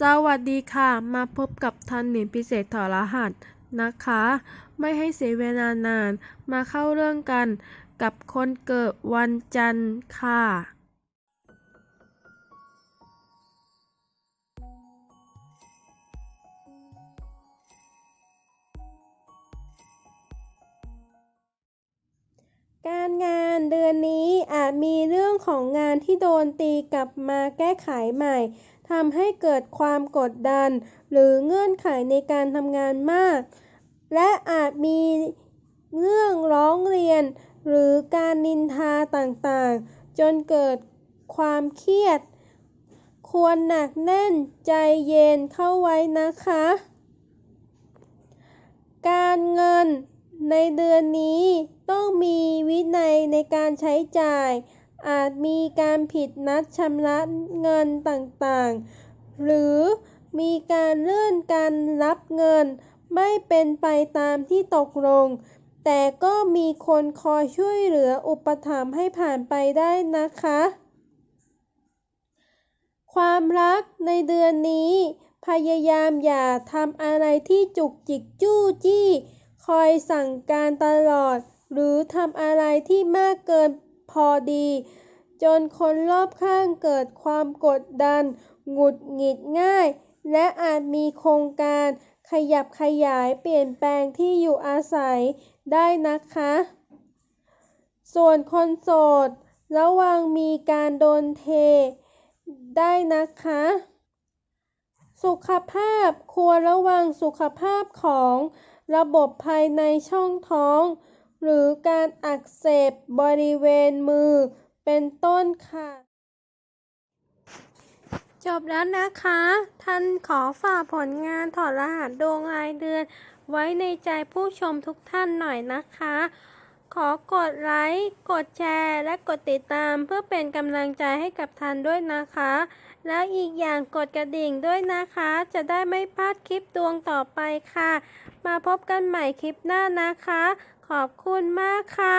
สวัสดีค่ะ มาพบกับทันหมินพิเศษถอดรหัสนะคะ ไม่ให้เสียเวลานาน มาเข้าเรื่องกันกับคนเกิดวันจันทร์ค่ะ การงานเดือนนี้ มีเรื่องของงานที่โดนตีกลับมาแก้ไขใหม่ทำให้เกิดความกดดัน หรือเงื่อนไขในการทำงานมาก และอาจมีเรื่องร้องเรียน หรือการนินทาต่างๆ จนเกิดความเครียด ควรหนักแน่นใจเย็นเข้าไว้นะคะ การเงิน ในเดือนนี้ต้องมีวินัยในการใช้จ่าย อาจมีการผิดนัดชำระเงินต่างๆ หรือมีการเลื่อนการรับเงิน ไม่เป็นไปตามที่ตกลง แต่ก็มีคนคอยช่วยเหลืออุปถัมภ์ให้ผ่านไปได้นะคะ ความรักในเดือนนี้ พยายามอย่าทำอะไรที่จุกจิกจู้จี้ คอยสั่งการตลอด หรือทำอะไรที่มากเกินพอดี จนคนรอบข้างเกิดความกดดัน หงุดหงิดง่าย และอาจมีโครงการขยับขยายเปลี่ยนแปลงที่อยู่อาศัยได้นะคะ ส่วนคนโสด ระวังมีการโดนเทได้นะคะ สุขภาพควรระวังสุขภาพของระบบภายในช่องท้อง หรือการอักเสบบริเวณมือเป็นต้นค่ะ จบแล้วนะคะ ท่านขอฝากผลงานถอดรหัสดวงรายเดือน ไว้ในใจผู้ชมทุกท่านหน่อยนะคะ ขอกดไลค์ กดแชร์ และกดติดตามเพื่อเป็นกำลังใจให้กับทันด้วยนะคะ แล้วอีกอย่างกดกระดิ่งด้วยนะคะ จะได้ไม่พลาดคลิปดวงต่อไปค่ะ มาพบกันใหม่คลิปหน้านะคะ ขอบคุณมากค่ะ